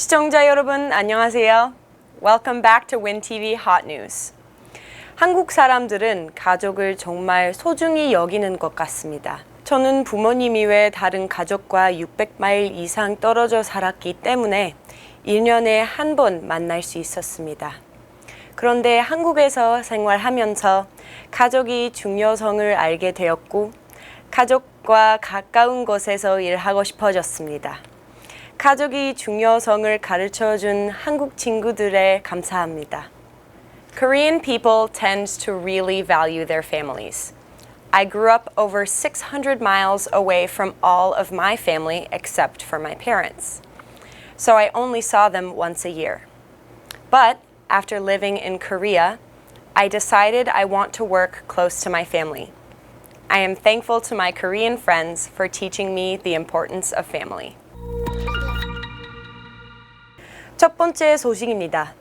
시청자 여러분 안녕하세요. Welcome back to WinTV Hot News. 한국 사람들은 가족을 정말 소중히 여기는 것 같습니다. 저는 부모님 이외 다른 가족과 600마일 이상 떨어져 살았기 때문에 1년에 한 번 만날 수 있었습니다. 그런데 한국에서 생활하면서 가족이 중요성을 알게 되었고 가족과 가까운 곳에서 일하고 싶어졌습니다. 가족이 중요성을 가르쳐 준 한국 친구들에 감사합니다. Korean people tend to really value their families. I grew up over 600 miles away from all of my family except for my parents. So I only saw them once a year. But after living in Korea, I decided I want to work close to my family. I am thankful to my Korean friends for teaching me the importance of family. 첫 번째 소식입니다.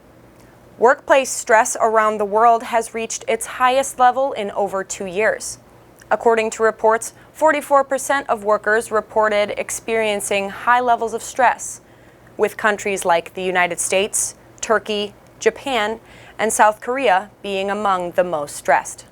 Workplace stress around the world has reached its highest level in over two years. According to reports, 44% of workers reported experiencing high levels of stress, with countries like the United States, Turkey, Japan, and South Korea being among the most stressed.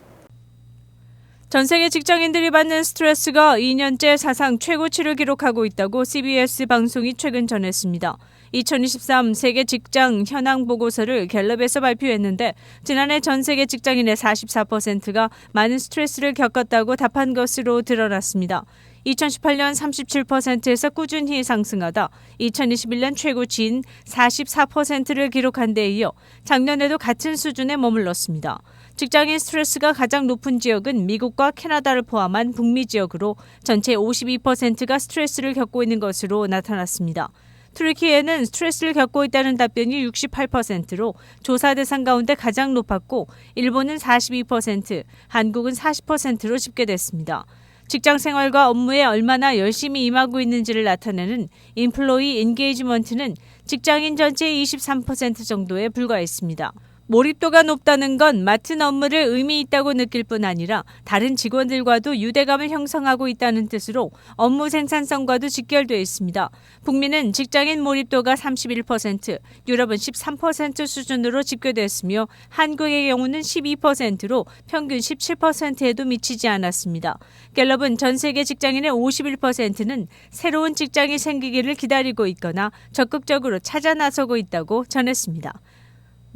전 세계 직장인들이 받는 스트레스가 2년째 사상 최고치를 기록하고 있다고 CBS 방송이 최근 전했습니다. 2023 세계 직장 현황 보고서를 갤럽에서 발표했는데 지난해 전 세계 직장인의 44%가 많은 스트레스를 겪었다고 답한 것으로 드러났습니다. 2018년 37%에서 꾸준히 상승하다 2021년 최고치인 44%를 기록한 데 이어 작년에도 같은 수준에 머물렀습니다. 직장인 스트레스가 가장 높은 지역은 미국과 캐나다를 포함한 북미 지역으로 전체 52%가 스트레스를 겪고 있는 것으로 나타났습니다. 트르키에는 스트레스를 겪고 있다는 답변이 68%로 조사 대상 가운데 가장 높았고 일본은 42%, 한국은 40%로 집계됐습니다. 직장 생활과 업무에 얼마나 열심히 임하고 있는지를 나타내는 인플로이 인게이지먼트는 직장인 전체의 23% 정도에 불과했습니다. 몰입도가 높다는 건 맡은 업무를 의미 있다고 느낄 뿐 아니라 다른 직원들과도 유대감을 형성하고 있다는 뜻으로 업무 생산성과도 직결되어 있습니다. 북미는 직장인 몰입도가 31%, 유럽은 13% 수준으로 집계됐으며 한국의 경우는 12%로 평균 17%에도 미치지 않았습니다. 갤럽은 전 세계 직장인의 51%는 새로운 직장이 생기기를 기다리고 있거나 적극적으로 찾아 나서고 있다고 전했습니다.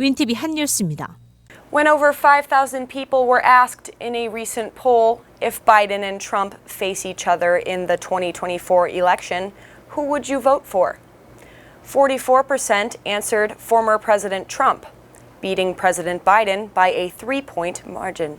윈티비 한뉴스입니다. When over 5,000 people were asked in a recent poll if Biden and Trump face each other in the 2024 election, who would you vote for? 44% answered former President Trump, beating President Biden by a three point margin.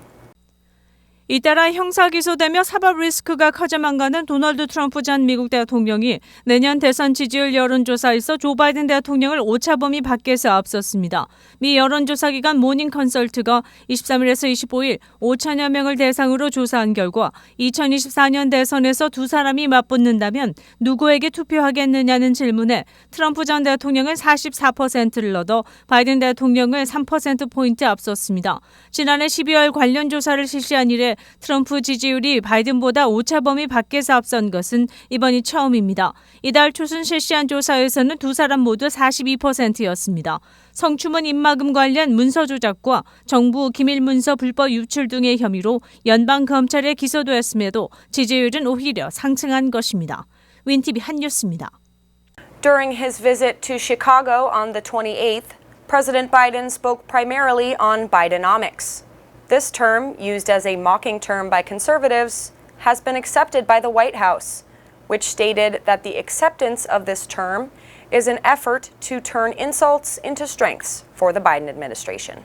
잇따라 형사 기소되며 사법 리스크가 커져만 가는 도널드 트럼프 전 미국 대통령이 내년 대선 지지율 여론조사에서 조 바이든 대통령을 오차범위 밖에서 앞섰습니다. 미 여론조사 기관 모닝 컨설트가 23일에서 25일 5천여 명을 대상으로 조사한 결과 2024년 대선에서 두 사람이 맞붙는다면 누구에게 투표하겠느냐는 질문에 트럼프 전 대통령은 44%를 얻어 바이든 대통령을 3%포인트 앞섰습니다. 지난해 12월 관련 조사를 실시한 이래 트럼프 지지율이 바이든보다 오차범위 밖에서 앞선 것은 이번이 처음입니다. 이달 초순 실시한 조사에서는 두 사람 모두 42%였습니다. 성추문 입막음 관련 문서 조작과 정부 기밀 문서 불법 유출 등의 혐의로 연방 검찰에 기소되었음에도 지지율은 오히려 상승한 것입니다. 윈티비 한뉴스입니다. During his visit to Chicago on the 28th, President Biden spoke primarily on Bidenomics. This term, used as a mocking term by conservatives, has been accepted by the White House, which stated that the acceptance of this term is an effort to turn insults into strengths for the Biden administration.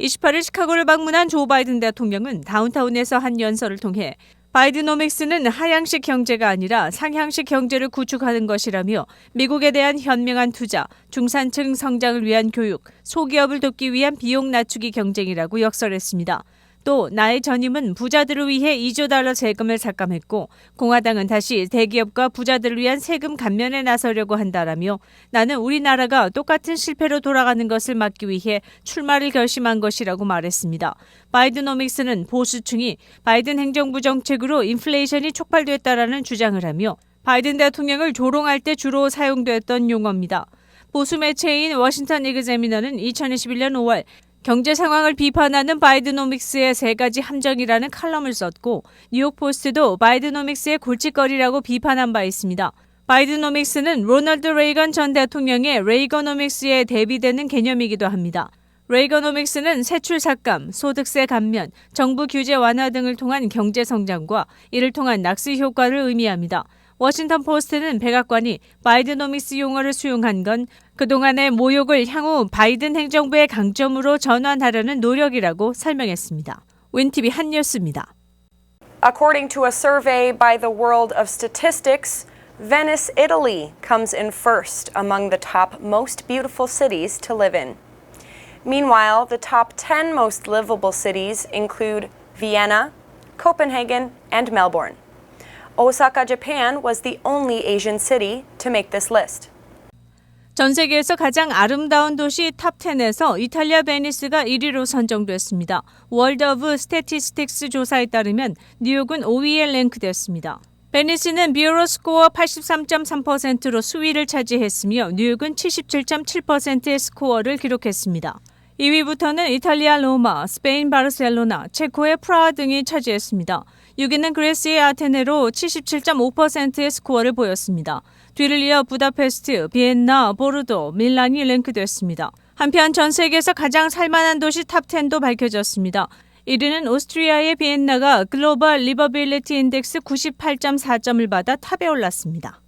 28일 시카고를 방문한 조 바이든 대통령은 다운타운에서 한 연설을 통해 바이드노믹스는 하향식 경제가 아니라 상향식 경제를 구축하는 것이라며 미국에 대한 현명한 투자, 중산층 성장을 위한 교육, 소기업을 돕기 위한 비용 낮추기 경쟁이라고 역설했습니다. 또 나의 전임은 부자들을 위해 2조 달러 세금을 삭감했고 공화당은 다시 대기업과 부자들을 위한 세금 감면에 나서려고 한다라며 나는 우리나라가 똑같은 실패로 돌아가는 것을 막기 위해 출마를 결심한 것이라고 말했습니다. 바이드노믹스는 보수층이 바이든 행정부 정책으로 인플레이션이 촉발됐다라는 주장을 하며 바이든 대통령을 조롱할 때 주로 사용됐던 용어입니다. 보수 매체인 워싱턴 이그제미너는 2021년 5월 경제 상황을 비판하는 바이드노믹스의 세 가지 함정이라는 칼럼을 썼고 뉴욕 포스트도 바이드노믹스의 골칫거리라고 비판한 바 있습니다. 바이드노믹스는 로널드 레이건 전 대통령의 레이거노믹스에 대비되는 개념이기도 합니다. 레이거노믹스는 세출 삭감, 소득세 감면, 정부 규제 완화 등을 통한 경제 성장과 이를 통한 낙수 효과를 의미합니다. 워싱턴 포스트는 백악관이 바이드노믹스 용어를 수용한 건 그동안의 모욕을 향후 바이든 행정부의 강점으로 전환하려는 노력이라고 설명했습니다. 윈티비 한뉴스입니다. According to a survey by the World of Statistics, Venice, Italy comes in first among the top most beautiful cities to live in. Meanwhile, the top 10 most livable cities include Vienna, Copenhagen, and Melbourne. Osaka, Japan was the only Asian city to make this list. 전 세계에서 가장 아름다운 도시 탑10에서 이탈리아 베니스가 1위로 선정됐습니다. 월드 오브 스태티스틱스 조사에 따르면 뉴욕은 5위에 랭크됐습니다. 베니스는 뷰로 스코어 83.3%로 수위를 차지했으며 뉴욕은 77.7%의 스코어를 기록했습니다. 2위부터는 이탈리아 로마, 스페인 바르셀로나, 체코의 프라하 등이 차지했습니다. 6위는 그레스의 아테네로 77.5%의 스코어를 보였습니다. 뒤를 이어 부다페스트, 비엔나, 보르도, 밀란이 랭크됐습니다. 한편 전 세계에서 가장 살만한 도시 탑10도 밝혀졌습니다. 1위는 오스트리아의 비엔나가 글로벌 리버빌리티 인덱스 98.4점을 받아 탑에 올랐습니다.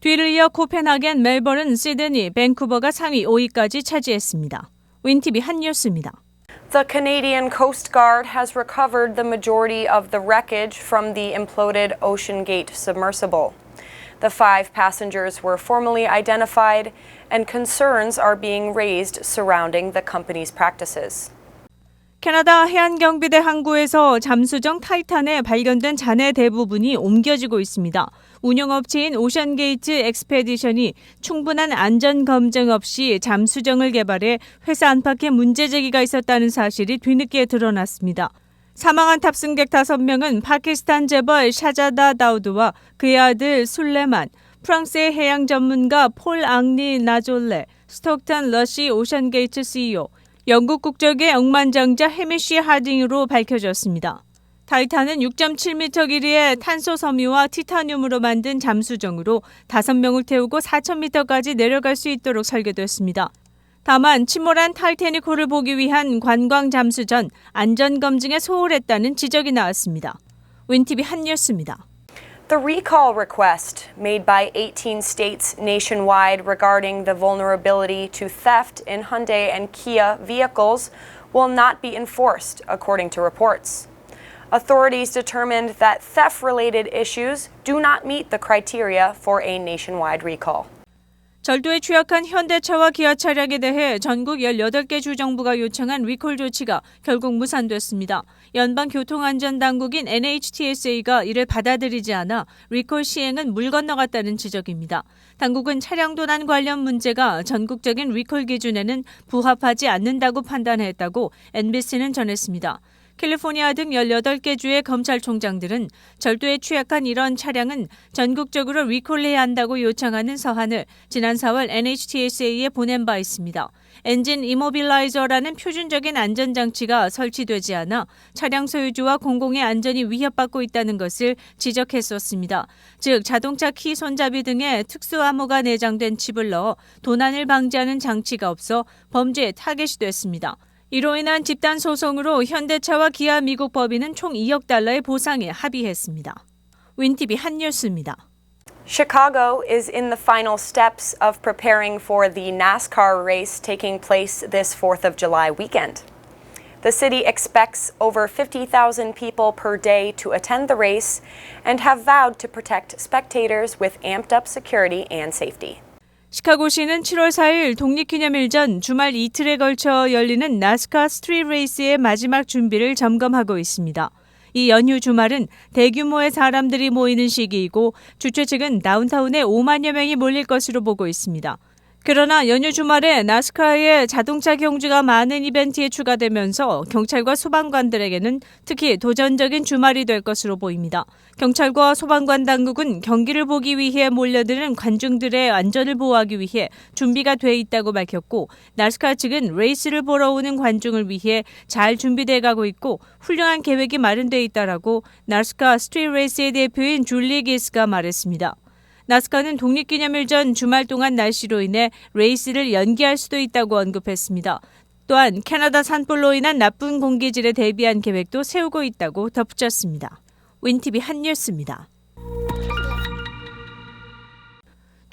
뒤를 이어 코펜하겐, 멜버른, 시드니, 밴쿠버가 상위 5위까지 차지했습니다. 윈티비 한뉴스입니다. The Canadian Coast Guard has recovered the majority of the wreckage from the imploded Ocean Gate submersible. The five passengers were formally identified, and concerns are being raised surrounding the company's practices. 캐나다 해안경비대 항구에서 잠수정 타이탄에 발견된 잔해 대부분이 옮겨지고 있습니다. 운영업체인 오션게이트 엑스페디션이 충분한 안전 검증 없이 잠수정을 개발해 회사 안팎에 문제 제기가 있었다는 사실이 뒤늦게 드러났습니다. 사망한 탑승객 5명은 파키스탄 재벌 샤자다 다우드와 그의 아들 술레만, 프랑스의 해양 전문가 폴 앙리 나졸레, 스톡턴 러시 오션게이트 CEO, 영국 국적의 억만장자 해미시 하딩으로 밝혀졌습니다. 타이탄은 6.7m 길이의 탄소 섬유와 티타늄으로 만든 잠수정으로 5명을 태우고 4,000m까지 내려갈 수 있도록 설계됐습니다. 다만 침몰한 타이타닉호를 보기 위한 관광 잠수 전 안전 검증에 소홀했다는 지적이 나왔습니다. 윈티비 한뉴스입니다. The recall request made by 18 states nationwide regarding the vulnerability to theft in Hyundai and Kia vehicles will not be enforced, according to reports. Authorities determined that theft related issues do not meet the criteria for a nationwide recall. 절도에 취약한 현대차와 기아 차량에 대해 전국 18개 주정부가 요청한 리콜 조치가 결국 무산됐습니다. 연방교통안전당국인 NHTSA가 이를 받아들이지 않아 리콜 시행은 물 건너갔다는 지적입니다. 당국은 차량 도난 관련 문제가 전국적인 리콜 기준에는 부합하지 않는다고 판단했다고 NBC는 전했습니다. 캘리포니아 등 18개 주의 검찰총장들은 절도에 취약한 이런 차량은 전국적으로 리콜해야 한다고 요청하는 서한을 지난 4월 NHTSA에 보낸 바 있습니다. 엔진 이모빌라이저라는 표준적인 안전장치가 설치되지 않아 차량 소유주와 공공의 안전이 위협받고 있다는 것을 지적했었습니다. 즉 자동차 키 손잡이 등에 특수 암호가 내장된 칩을 넣어 도난을 방지하는 장치가 없어 범죄의 타겟이 됐습니다. 이로 인한 집단 소송으로 현대차와 기아 미국 법인은 총 2억 달러의 보상에 합의했습니다. 윈티비 한뉴스입니다. Chicago is in the final steps of preparing for the NASCAR race taking place this 4th of July weekend. The city expects over 50,000 people per day to attend the race and have vowed to protect spectators with amped up security and safety. 시카고시는 7월 4일 독립기념일 전 주말 이틀에 걸쳐 열리는 나스카 스트릿 레이스의 마지막 준비를 점검하고 있습니다. 이 연휴 주말은 대규모의 사람들이 모이는 시기이고 주최 측은 다운타운에 5만여 명이 몰릴 것으로 보고 있습니다. 그러나 연휴 주말에 나스카의 자동차 경주가 많은 이벤트에 추가되면서 경찰과 소방관들에게는 특히 도전적인 주말이 될 것으로 보입니다. 경찰과 소방관 당국은 경기를 보기 위해 몰려드는 관중들의 안전을 보호하기 위해 준비가 돼 있다고 밝혔고 나스카 측은 레이스를 보러 오는 관중을 위해 잘 준비돼 가고 있고 훌륭한 계획이 마련돼 있다라고 나스카 스트리트 레이스의 대표인 줄리 기스가 말했습니다. 나스카는 독립기념일 전 주말 동안 날씨로 인해 레이스를 연기할 수도 있다고 언급했습니다. 또한 캐나다 산불로 인한 나쁜 공기질에 대비한 계획도 세우고 있다고 덧붙였습니다. 윈티비 한뉴스입니다.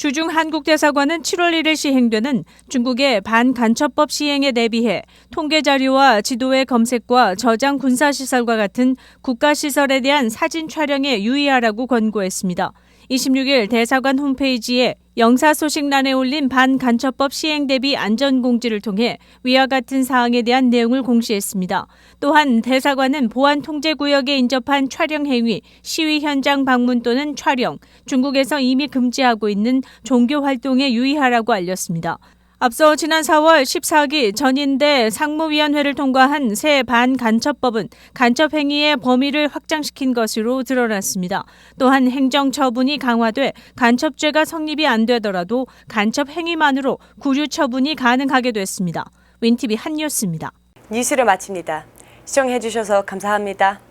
주중 한국대사관은 7월 1일 시행되는 중국의 반간첩법 시행에 대비해 통계 자료와 지도의 검색과 저장 군사시설과 같은 국가시설에 대한 사진 촬영에 유의하라고 권고했습니다. 26일 대사관 홈페이지에 영사 소식란에 올린 반간첩법 시행 대비 안전 공지를 통해 위와 같은 사항에 대한 내용을 공시했습니다. 또한 대사관은 보안 통제 구역에 인접한 촬영 행위, 시위 현장 방문 또는 촬영, 중국에서 이미 금지하고 있는 종교 활동에 유의하라고 알렸습니다. 앞서 지난 4월 14기 전인대 상무위원회를 통과한 새 반간첩법은 간첩 행위의 범위를 확장시킨 것으로 드러났습니다. 또한 행정 처분이 강화돼 간첩죄가 성립이 안 되더라도 간첩 행위만으로 구류 처분이 가능하게 됐습니다. 윈티비 한뉴스입니다. 뉴스를 마칩니다. 시청해주셔서 감사합니다.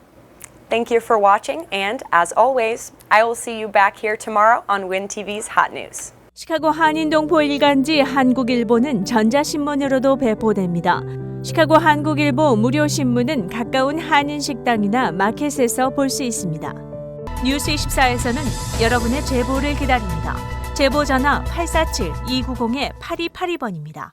Thank you for watching, and as always, I will see you back here tomorrow on Win TV's Hot News. 시카고 한인동포 일간지 한국일보는 전자신문으로도 배포됩니다. 시카고 한국일보 무료 신문은 가까운 한인 식당이나 마켓에서 볼 수 있습니다. 뉴스 24에서는 여러분의 제보를 기다립니다. 제보 전화 847-290-8282번입니다.